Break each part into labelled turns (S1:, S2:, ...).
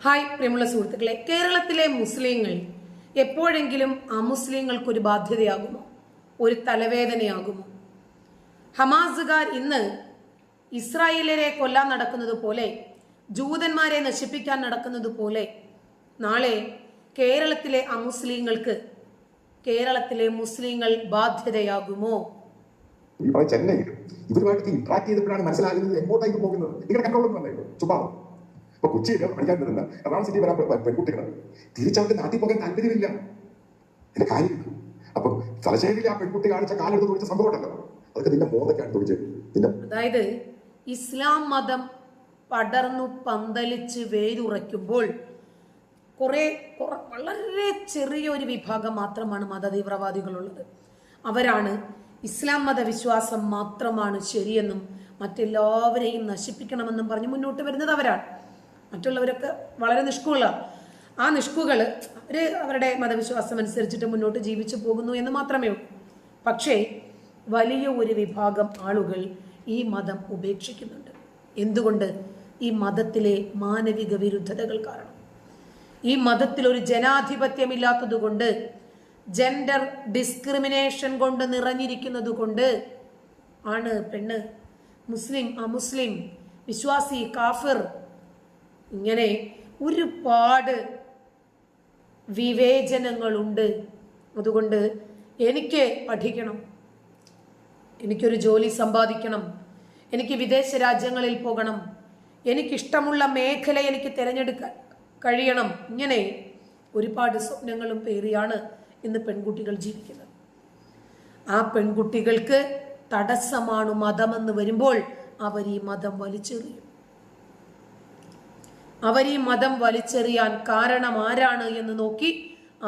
S1: Hi പ്രിയമുള്ള സുഹൃത്തുക്കളെ കേരളത്തിലെ മുസ്ലിങ്ങൾ എപ്പോഴെങ്കിലും അമുസ്ലിങ്ങൾക്കൊരു ബാധ്യതയാകുമോ? ഒരു തലവേദനയാകുമോ? ഹമാസുകാർ ഇന്ന് ഇസ്രായേലരെ കൊല്ലാൻ നടക്കുന്നത് പോലെ ജൂതന്മാരെ നശിപ്പിക്കാൻ നടക്കുന്നത് പോലെ നാളെ കേരളത്തിലെ അമുസ്ലിങ്ങൾക്ക് കേരളത്തിലെ മുസ്ലിങ്ങൾ ബാധ്യതയാകുമോ?
S2: ഇവരുമായിട്ട് ഇന്ററാക്ട് ചെയ്തപ്പോഴാണ് മനസ്സിലാകുന്നത് എങ്ങോട്ടേക്ക് പോകുന്നത്. നിങ്ങളുടെ കൺട്രോളൊന്നും വന്നേക്കോ. ചുമ്മാ ഇപ്പൊ കൊച്ചിയിൽ പഠിക്കാൻ വരുന്ന എറണാകുളം സിറ്റി വരാൻ പെൺകുട്ടികൾ തിരിച്ചവർക്ക് നാട്ടിൽ പോകാൻ താല്പര്യമില്ല. എന്റെ കാര്യം അപ്പം തലശ്ശേരിയിൽ ആ പെൺകുട്ടി കാണിച്ച കാലെടുത്ത് തുടിച്ച സംഭവം ഉണ്ടല്ലോ. അതൊക്കെ നിന്റെ മോതൊക്കെയാണ് തുടിച്ചത് നിന്റെ
S1: അതായത് ഇസ്ലാം മതം പടർന്നു പന്തലിച്ച് വേരുറയ്ക്കുമ്പോൾ കുറെ- വളരെ ചെറിയൊരു വിഭാഗം മാത്രമാണ് മതതീവ്രവാദികളുള്ളത്. അവരാണ് ഇസ്ലാം മതവിശ്വാസം മാത്രമാണ് ശരിയെന്നും മറ്റെല്ലാവരെയും നശിപ്പിക്കണമെന്നും പറഞ്ഞ് മുന്നോട്ട് വരുന്നത് അവരാണ്. മറ്റുള്ളവരൊക്കെ വളരെ നിഷ്കുകളാണ് ആ നിഷ്കുകൾ അവർ അവരുടെ മതവിശ്വാസം അനുസരിച്ചിട്ട് മുന്നോട്ട് ജീവിച്ചു പോകുന്നു എന്ന് മാത്രമേ ഉള്ളൂ. പക്ഷേ വലിയ ഒരു വിഭാഗം ആളുകൾ ഈ മതം ഉപേക്ഷിക്കുന്നുണ്ട്. എന്തുകൊണ്ട്? ഈ മതത്തിലെ മാനവിക വിരുദ്ധതകൾ കാരണം. ഈ മതത്തിൽ ഒരു ജനാധിപത്യമില്ലാത്തതുകൊണ്ട് ജെൻഡർ ഡിസ്ക്രിമിനേഷൻ കൊണ്ട് നിറഞ്ഞിരിക്കുന്നത് കൊണ്ട് ആണ് പെണ്ണ് മുസ്ലിം അമുസ്ലിം വിശ്വാസി കാഫിർ ഇങ്ങനെ ഒരുപാട് വിവേചനങ്ങളുണ്ട്. അതുകൊണ്ട് എനിക്ക് പഠിക്കണം. എനിക്കൊരു ജോലി സമ്പാദിക്കണം. എനിക്ക് വിദേശ രാജ്യങ്ങളിൽ പോകണം. എനിക്കിഷ്ടമുള്ള മേഖല എനിക്ക് തിരഞ്ഞെടുക്കാൻ കഴിയണം. ഇങ്ങനെ ഒരുപാട് സ്വപ്നങ്ങളും പേറിയാണ് ഇന്ന് പെൺകുട്ടികൾ ജീവിക്കുന്നത്. ആ പെൺകുട്ടികൾക്ക് തടസ്സമാണ് മതമെന്ന് വരുമ്പോൾ അവർ ഈ മതം വലിച്ചെറിയും. അവർ ഈ മതം വലിച്ചെറിയാൻ കാരണം ആരാണ് എന്ന് നോക്കി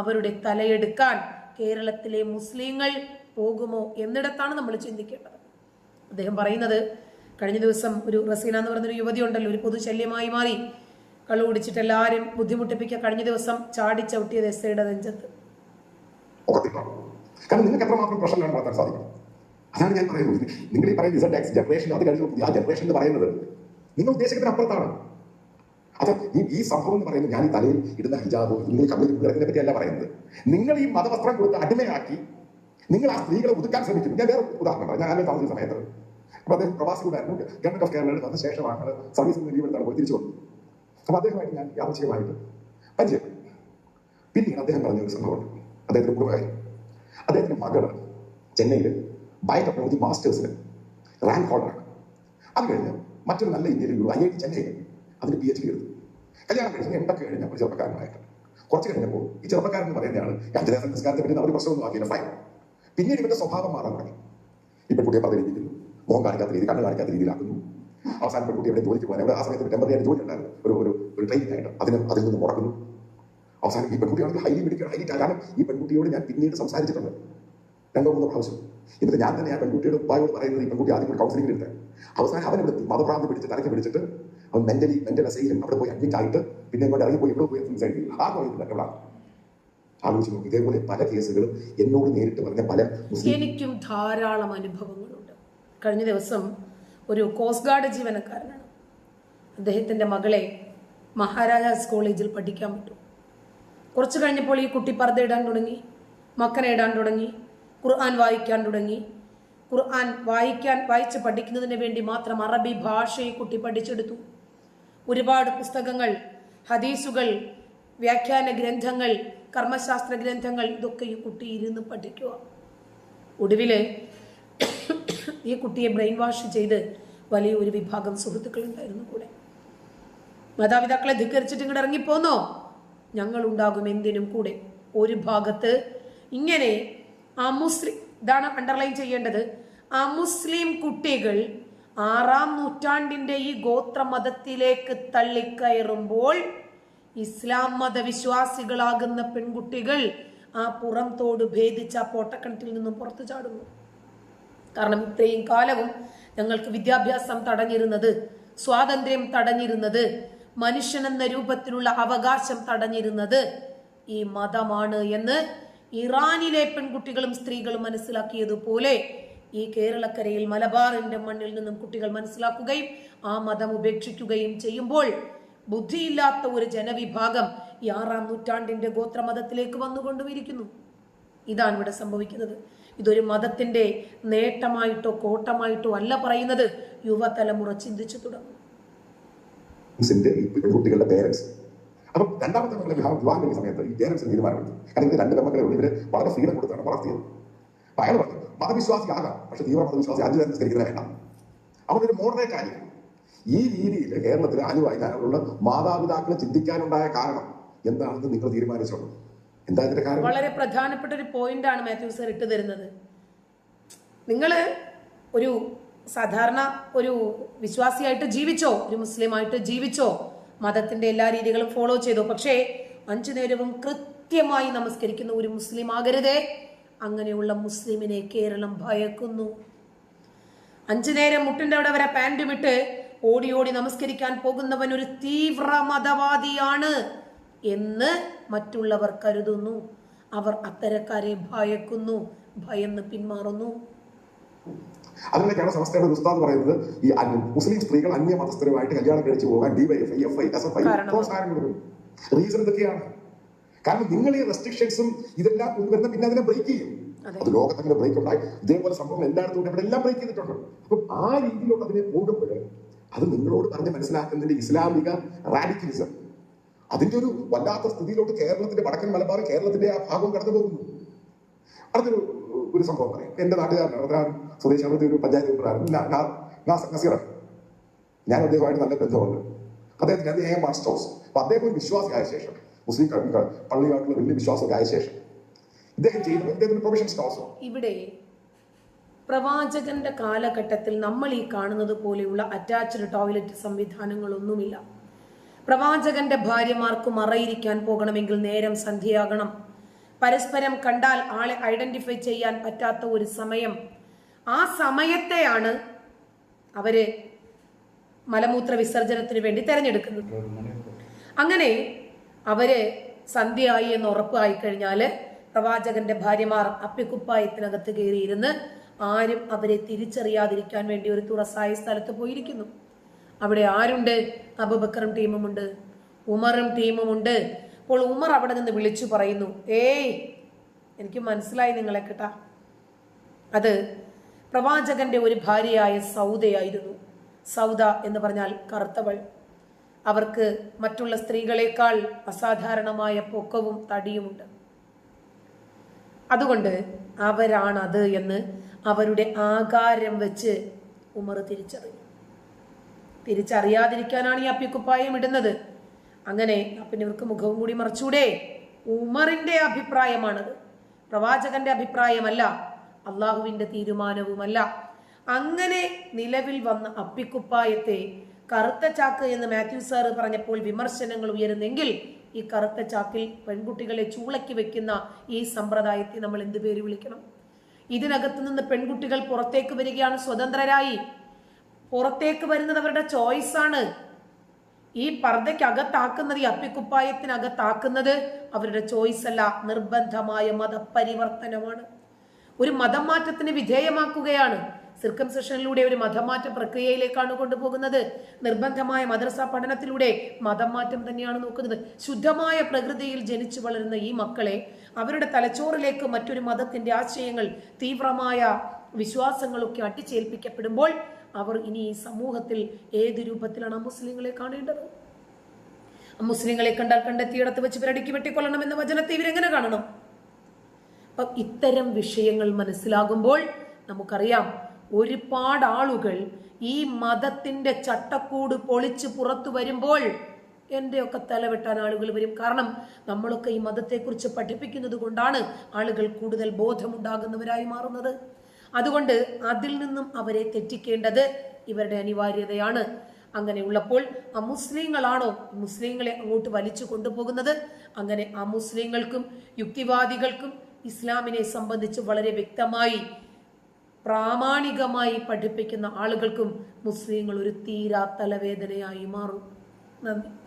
S1: അവരുടെ തലയെടുക്കാൻ കേരളത്തിലെ മുസ്ലിങ്ങൾ പോകുമോ എന്നിടത്താണ് നമ്മൾ ചിന്തിക്കേണ്ടത്. അദ്ദേഹം പറയുന്നത് കഴിഞ്ഞ ദിവസം ഒരു റസീന എന്ന് പറഞ്ഞൊരു യുവതി ഉണ്ടല്ലോ ഒരു പൊതുശല്യമായി മാറി. കള്ളു കുടിച്ചിട്ട് എല്ലാവരും ബുദ്ധിമുട്ടിപ്പിക്കുക കഴിഞ്ഞ ദിവസം ചാടി ചവിട്ടിയത് എസ് ഐയുടെ നെഞ്ചത്ത്.
S2: സാധിക്കും. അതാണ് ഞാൻ പറയുന്നത് നിങ്ങൾ ഈ പറയുന്ന ജനറേഷൻ അത് കഴിഞ്ഞ ആ ജനറേഷൻ എന്ന് പറയുന്നത് നിങ്ങൾ ഉദ്ദേശിക്കുന്നതിന് അപ്പുറത്താണ്. അത് ഈ ഈ സംഭവം എന്ന് പറയുന്നത് ഞാൻ ഈ തലയിൽ ഇടുന്ന ഹിജാബോ നിങ്ങൾ കമ്മിൽ പറ്റിയല്ല പറയുന്നത്. നിങ്ങൾ ഈ മതവസ്ത്രം കൊടുത്ത് അടിമയാക്കി നിങ്ങൾ ആ സ്ത്രീകളെ ഒതുക്കാൻ ശ്രമിക്കുന്നു. ഞാൻ വേറെ ഉദാഹരണം പറയാം. ഞാൻ താമസിക്കുന്ന സമയത്ത് അപ്പൊ അദ്ദേഹം പ്രവാസി കൂടായിരുന്നു ഗവൺമെന്റ് ഓഫ് കേരളയിൽ വന്ന ശേഷമാണ് സർവീസിൽ നിന്ന് ലീവ് എടുത്താണ് പോയി തിരിച്ചു വന്നത്. അപ്പൊ അദ്ദേഹമായിട്ട് ഞാൻ യാദൃശികമായിട്ട് പരിചയം. പിന്നെ അദ്ദേഹം പറഞ്ഞ ഒരു സംഭവമുണ്ട് അദ്ദേഹത്തിന്റെ കുടുംബകാര്യം. അദ്ദേഹത്തിന്റെ മകൾ ചെന്നൈയിൽ ബയോടെക്നോളജി മാസ്റ്റേഴ്സിന് റാങ്ക് ഹോൾഡറാണ് അത് കഴിഞ്ഞ് മറ്റൊരു നല്ല ഇന്ത്യയിൽ ഐ ഐ ടി ചെന്നൈയിൽ അതിന് പി എച്ച് ഡി എടുത്തു. കല്യാണം കഴിഞ്ഞ് എന്തൊക്കെ കഴിഞ്ഞ ഒരു ചെറുപ്പക്കാരനായിട്ട് കുറച്ച് കഴിഞ്ഞപ്പോൾ ഈ ചെറുപ്പക്കാരൻ എന്ന് പറയുന്നതാണ് അഞ്ചര സംസ്കാരത്തെ പറ്റി അവർ പ്രശ്നമൊന്നും ആക്കിയില്ല. ഫൈൻ പിന്നീട് ഇവന്റെ സ്വഭാവം മാറാൻ തുടങ്ങി. ഈ പെൺകുട്ടിയെ പറഞ്ഞിരിക്കുന്നു മോഹം കാണിക്കാത്ത രീതി കണ്ണ് കാണിക്കാത്ത രീതിയിലാക്കുന്നു. അവസാനം പെൺകുട്ടി എവിടെ ജോലിക്ക് പോകാൻ അവിടെ ആ സമയത്ത് ടെമ്പറി ആയിട്ട് ജോലി ഉണ്ടായിരുന്നു. ഒരു ഒരു ഒരു ട്രെയിനിങ് ആയിട്ട് അതിന് അതിൽ നിന്ന് മുടക്കുന്നു അവസാനം ഈ പെൺകുട്ടിയാണെങ്കിൽ ഹൈലി മെഡിക്കൽ ഹൈലി കാരണം ഈ പെൺകുട്ടിയോട് ഞാൻ പിന്നീട് സംസാരിച്ചിട്ടുണ്ട്. രണ്ടോ മൂന്നോ പ്രാവശ്യം. എന്നിട്ട് ഞാൻ തന്നെ ആ പെൺകുട്ടിയുടെ ഉപ്പായോട് പറയുന്നത് ഈ പെൺകുട്ടി ആദ്യം കൗൺസിലിംഗ് എടുത്തത് അവസാനം അവനെടുത്ത് മതഭ്രാന്തി പിടിച്ച് തലയ്ക്ക് പിടിച്ചിട്ട് അവൻ മെന്റലി മെന്റൽ അസൈലും അവിടെ പോയി അഡ്മിറ്റ് ആയിട്ട് പിന്നെ ഇങ്ങോട്ട് ഇറങ്ങി പോയി? ഇവിടെ പോയി സംസാരിക്കും ആ പോയി എവിടെയാണ് ആലോചിച്ച് നോക്കി. ഇതേപോലെ പല കേസുകളും എന്നോട് നേരിട്ട് പറഞ്ഞ പല
S1: എനിക്കും ധാരാളം അനുഭവങ്ങളുണ്ട്. കഴിഞ്ഞ ദിവസം ഒരു കോസ്റ്റ് ഗാർഡ് ജീവനക്കാരനാണ്. അദ്ദേഹത്തിന്റെ മകളെ മഹാരാജാസ് കോളേജിൽ പഠിക്കാൻ വിട്ടു. കുറച്ച് കഴിഞ്ഞപ്പോൾ ഈ കുട്ടി പർദ്ദ ഇടാൻ തുടങ്ങി മക്കനെ ഇടാൻ തുടങ്ങി ഖുർആൻ വായിക്കാൻ തുടങ്ങി. ഖുർആൻ വായിക്കാൻ വായിച്ച് പഠിക്കുന്നതിന് വേണ്ടി മാത്രം അറബി ഭാഷയെ കുട്ടി പഠിച്ചെടുത്തു. ഒരുപാട് പുസ്തകങ്ങൾ ഹദീസുകൾ വ്യാഖ്യാന ഗ്രന്ഥങ്ങൾ കർമ്മശാസ്ത്ര ഗ്രന്ഥങ്ങൾ ഇതൊക്കെ ഈ കുട്ടി ഇരുന്ന് പഠിക്കുക ഒടുവിൽ ഈ കുട്ടിയെ ബ്രെയിൻ വാഷ് ചെയ്ത് വലിയൊരു വിഭാഗം സുഹൃത്തുക്കളുണ്ടായിരുന്നു കൂടെ. മാതാപിതാക്കളെ ധിക്കരിച്ചിട്ട് ഇങ്ങോട്ട് ഇറങ്ങിപ്പോന്നോ? ഞങ്ങൾ ഉണ്ടാകും എന്തിനും കൂടെ. ഒരു ഭാഗത്ത് ഇങ്ങനെ അമുസ്ലിം ഇതാണ് അണ്ടർലൈൻ ചെയ്യേണ്ടത്. അമുസ്ലിം കുട്ടികൾ ആറാം നൂറ്റാണ്ടിന്റെ ഈ ഗോത്ര മതത്തിലേക്ക് തള്ളിക്കയറുമ്പോൾ ഇസ്ലാം മതവിശ്വാസികളാകുന്ന പെൺകുട്ടികൾ ആ പുറം തോട് ഭേദിച്ച ആ പോട്ടക്കണത്തിൽ നിന്നും പുറത്തു ചാടുന്നു. കാരണം ഇത്രയും കാലവും ഞങ്ങൾക്ക് വിദ്യാഭ്യാസം തടഞ്ഞിരുന്നത് സ്വാതന്ത്ര്യം തടഞ്ഞിരുന്നത് മനുഷ്യനെന്ന രൂപത്തിലുള്ള അവകാശം തടഞ്ഞിരുന്നത് ഈ മതമാണ് എന്ന് ഇറാനിലെ പെൺകുട്ടികളും സ്ത്രീകളും മനസ്സിലാക്കിയതുപോലെ ഈ കേരളക്കരയിൽ മലബാറിന്റെ മണ്ണിൽ നിന്നും കുട്ടികൾ മനസ്സിലാക്കുകയും ആ മതം ഉപേക്ഷിക്കുകയും ചെയ്യുമ്പോൾ ബുദ്ധിയില്ലാത്ത ഒരു ജനവിഭാഗം ഈ ആറാം നൂറ്റാണ്ടിന്റെ ഗോത്രമതത്തിലേക്ക് വന്നുകൊണ്ടുമിരിക്കുന്നു. ഇതാണ് ഇവിടെ സംഭവിക്കുന്നത്. ഇതൊരു മതത്തിന്റെ നേട്ടമായിട്ടോ കോട്ടമായിട്ടോ അല്ല പറയുന്നത്. യുവതലമുറ ചിന്തിച്ചു തുടങ്ങും.
S2: കുട്ടികളുടെ പേരൻസ് അപ്പം രണ്ടാമത്തെ മക്കളെ വിവാഹം വിവാഹം കഴിഞ്ഞ സമയത്ത് ഈ പേരൻസിന് തീരുമാനമെടുത്തു. കാരണം ഇത് രണ്ട് പെൺമക്കളെ ഉള്ളൂ. ഇവർ വളരെ ഫ്രീഡം കൊടുത്താണ് വളർത്തിയത് അപ്പൊ അയാൾ പറഞ്ഞു മതവിശ്വാസി ആകാം പക്ഷെ തീവ്ര മതവിശ്വാസി അഞ്ചു നേരം നിസ്കരിക്കുന്നത് വേണ്ട. അവനൊരു മോഡറേറ്റ് ആയിരിക്കും ഈ രീതിയിൽ കേരളത്തിലെ അനുവായിക്കാനുള്ള മാതാപിതാക്കളെ ചിന്തിക്കാനുണ്ടായ കാരണം എന്താണെന്ന് നിങ്ങൾ തീരുമാനിച്ചോളൂ. എന്താ ഇതിന്റെ കാരണം?
S1: വളരെ പ്രധാനപ്പെട്ട ഒരു പോയിന്റ് ആണ് മാത്യു സർ ഇട്ട് തരുന്നത്. നിങ്ങൾ ഒരു സാധാരണ ഒരു വിശ്വാസിയായിട്ട് ജീവിച്ചോ? ഒരു മുസ്ലിമായിട്ട് ജീവിച്ചോ? മതത്തിന്റെ എല്ലാ രീതികളും ഫോളോ ചെയ്തു. പക്ഷേ അഞ്ചു നേരവും കൃത്യമായി നമസ്കരിക്കുന്ന ഒരു മുസ്ലിം ആകരുതേ. അങ്ങനെയുള്ള മുസ്ലിമിനെ കേരളം ഭയക്കുന്നു. അഞ്ചു നേരം മുട്ടിന്റെ അവിടെ വരെ പാന്റും ഇട്ട് ഓടി ഓടി നമസ്കരിക്കാൻ പോകുന്നവൻ ഒരു തീവ്ര മതവാദിയാണ് എന്ന് മറ്റുള്ളവർ കരുതുന്നു. അവർ അത്തരക്കാരെ ഭയക്കുന്നു ഭയന്ന് പിന്മാറുന്നു.
S2: അതിലേക്കാണ് സംസ്ഥയുടെ ഉസ്താദ് പറയുന്നത് ഈ മുസ്ലിം സ്ത്രീകൾ അന്യ മതസ്ഥരുമായിട്ട് കല്യാണം കഴിച്ചു പോകാൻ DYFI F I S F I
S1: കാരണം?
S2: പ്രോത്സാഹനം കൊടുക്കും. റീസൺ ഇതൊക്കെയാണ് കാരണം നിങ്ങൾ ഈ റെസ്ട്രിക്ഷൻസും ഇതെല്ലാം കൊണ്ടുവരുന്ന പിന്നെ അതിനെ ബ്രേക്ക് ചെയ്യും.
S1: അത്.
S2: ലോകത്തങ്ങനെ ബ്രേക്ക് ഉണ്ടായി. ഇതേപോലെ സംഭവം എല്ലായിടത്തും ഉണ്ട്. അവിടെ എല്ലാം ബ്രേക്ക് ചെയ്തിട്ടുണ്ട്. അപ്പം ആ രീതിയിലോട്ട് അതിനെ പോകുമ്പോൾ അത് നിങ്ങളോട് പറഞ്ഞ് മനസ്സിലാക്കുന്നതിന്റെ ഇസ്ലാമിക റാഡിക്കലിസം അതിന്റെ ഒരു വല്ലാത്ത സ്ഥിതിയിലോട്ട് കേരളത്തിന്റെ വടക്കൻ മലബാർ കേരളത്തിന്റെ ആ ഭാഗം കടന്നു പോകുന്നു അടുത്തൊരു ഒരു സംഭവം പറയാം. എന്റെ നാട്ടുകാരനാണ്. ഞാൻ സ്വദേശി. അവിടുത്തെ ഒരു പഞ്ചായത്ത് മെമ്പറാണ് ഞാൻ അദ്ദേഹമായിട്ട് നല്ല ബന്ധമുണ്ട്. അദ്ദേഹത്തിന് അദ്ദേഹം മാസ്റ്റർ ഹൗസ് അപ്പൊ അദ്ദേഹം ഒരു വിശ്വാസിയായ ശേഷം മുസ്ലിം പള്ളിയായിട്ടുള്ള വലിയ വിശ്വാസമൊക്കെ ആയ ശേഷം ഇദ്ദേഹം ചെയ്യുന്നത് ഇദ്ദേഹത്തിന് പ്രൊഫഷൻ സ്റ്റാഫ്
S1: ഇവിടെ പ്രവാചകന്റെ കാലഘട്ടത്തിൽ നമ്മൾ ഈ കാണുന്നത് പോലെയുള്ള അറ്റാച്ച്ഡ് ടോയ്ലറ്റ് സംവിധാനങ്ങളൊന്നുമില്ല. പ്രവാചകന്റെ ഭാര്യമാർക്ക് മറയിരിക്കാൻ പോകണമെങ്കിൽ നേരം സന്ധ്യയാകണം. പരസ്പരം കണ്ടാൽ ആളെ ഐഡന്റിഫൈ ചെയ്യാൻ പറ്റാത്ത ഒരു സമയം. ആ സമയത്തെയാണ് അവർ മലമൂത്ര വിസർജനത്തിന് വേണ്ടി തെരഞ്ഞെടുക്കുന്നത്. അങ്ങനെ അവർ സന്ധ്യയായി എന്ന് ഉറപ്പായി കഴിഞ്ഞാൽ പ്രവാചകന്റെ ഭാര്യമാർ അപ്പിക്കുപ്പായത്തിനകത്ത് കയറിയിരുന്ന് ആരും അവരെ തിരിച്ചറിയാതിരിക്കാൻ വേണ്ടി ഒരു തുറസായ സ്ഥലത്ത് പോയിരിക്കുന്നു. അവിടെ ആരുണ്ട്? അബുബക്കറും ടീമുമുണ്ട്. ഉമറും ടീമുമുണ്ട്. അപ്പോൾ ഉമർ അവിടെ നിന്ന് വിളിച്ചു പറയുന്നു ഏയ് എനിക്ക് മനസ്സിലായി നിങ്ങളെ കേട്ടാ. അത് പ്രവാചകന്റെ ഒരു ഭാര്യയായ സൗദയായിരുന്നു സൗദ എന്ന് പറഞ്ഞാൽ കറുത്തവൾ. അവർക്ക് മറ്റുള്ള സ്ത്രീകളെക്കാൾ അസാധാരണമായ പൊക്കവും തടിയുമുണ്ട് അതുകൊണ്ട് അവരാണത് എന്ന് അവരുടെ ആകാരം വെച്ച് ഉമർ തിരിച്ചറിഞ്ഞു. തിരിച്ചറിയാതിരിക്കാനാണ് ഈ അപ്പിക്കുപ്പായം ഇടുന്നത്. അങ്ങനെ പിന്നെ ഇവർക്ക് മുഖവും കൂടി മറച്ചൂടെ. ഉമറിന്റെ അഭിപ്രായമാണത്. പ്രവാചകന്റെ അഭിപ്രായമല്ല അള്ളാഹുവിന്റെ തീരുമാനവുമല്ല. അങ്ങനെ നിലവിൽ വന്ന അപ്പിക്കുപ്പായത്തെ കറുത്ത ചാക്ക് എന്ന് മാത്യു സാർ പറഞ്ഞപ്പോൾ വിമർശനങ്ങൾ ഉയരുന്നെങ്കിൽ ഈ കറുത്ത ചാക്കിൽ പെൺകുട്ടികളെ ചൂളക്കി വെക്കുന്ന ഈ സമ്പ്രദായത്തെ നമ്മൾ എന്ത് പേര് വിളിക്കണം? ഇതിനകത്ത് നിന്ന് പെൺകുട്ടികൾ പുറത്തേക്ക് വരികയാണ് സ്വതന്ത്രരായി. പുറത്തേക്ക് വരുന്നത് അവരുടെ ചോയ്സ് ആണ്. ഈ പർദ്ദയ്ക്കകത്താക്കുന്നത് ഈ അപ്പിക്കുപ്പായത്തിനകത്താക്കുന്നത് അവരുടെ ചോയ്സ് അല്ല നിർബന്ധമായ മതപരിവർത്തനമാണ്. ഒരു മതം മാറ്റത്തിന് വിധേയമാക്കുകയാണ് സിർക്കംസെഷനിലൂടെ ഒരു മതമാറ്റ പ്രക്രിയയിലേക്കാണ് കൊണ്ടുപോകുന്നത്. നിർബന്ധമായ മദ്രസ പഠനത്തിലൂടെ മതം മാറ്റം തന്നെയാണ് നോക്കുന്നത്. ശുദ്ധമായ പ്രകൃതിയിൽ ജനിച്ചു വളരുന്ന ഈ മക്കളെ അവരുടെ തലച്ചോറിലേക്ക് മറ്റൊരു മതത്തിന്റെ ആശയങ്ങൾ തീവ്രമായ വിശ്വാസങ്ങളൊക്കെ അട്ടിച്ചേൽപ്പിക്കപ്പെടുമ്പോൾ അവർ ഇനി ഈ സമൂഹത്തിൽ ഏത് രൂപത്തിലാണ് ആ മുസ്ലിങ്ങളെ കാണേണ്ടത്? മുസ്ലിങ്ങളെ കണ്ടാൽ കണ്ടെത്തിയിടത്ത് വെച്ച് ഇവരടിക്ക് വെട്ടിക്കൊള്ളണം എന്ന വചനത്തെ ഇവരെങ്ങനെ കാണണം? അപ്പൊ ഇത്തരം വിഷയങ്ങൾ മനസ്സിലാകുമ്പോൾ നമുക്കറിയാം ഒരുപാട് ആളുകൾ ഈ മതത്തിന്റെ ചട്ടക്കൂട് പൊളിച്ച് പുറത്തു വരുമ്പോൾ എന്റെയൊക്കെ തലവെട്ടാൻ ആളുകൾ വരും. കാരണം നമ്മളൊക്കെ ഈ മതത്തെക്കുറിച്ച് പഠിപ്പിക്കുന്നത് കൊണ്ടാണ് ആളുകൾ കൂടുതൽ ബോധമുണ്ടാകുന്നവരായി മാറുന്നത്. അതുകൊണ്ട് അതിൽ നിന്നും അവരെ തെറ്റിക്കേണ്ടത് ഇവരുടെ അനിവാര്യതയാണ്. അങ്ങനെ ഉള്ളപ്പോൾ ആ മുസ്ലിങ്ങളാണോ മുസ്ലിങ്ങളെ അങ്ങോട്ട് വലിച്ചു കൊണ്ടുപോകുന്നത്? അങ്ങനെ ആ മുസ്ലിങ്ങൾക്കും യുക്തിവാദികൾക്കും ഇസ്ലാമിനെ സംബന്ധിച്ച് വളരെ വ്യക്തമായി പ്രാമാണികമായി പഠിപ്പിക്കുന്ന ആളുകൾക്കും മുസ്ലിങ്ങൾ ഒരു തീരാ തലവേദനയായി മാറും. നന്ദി.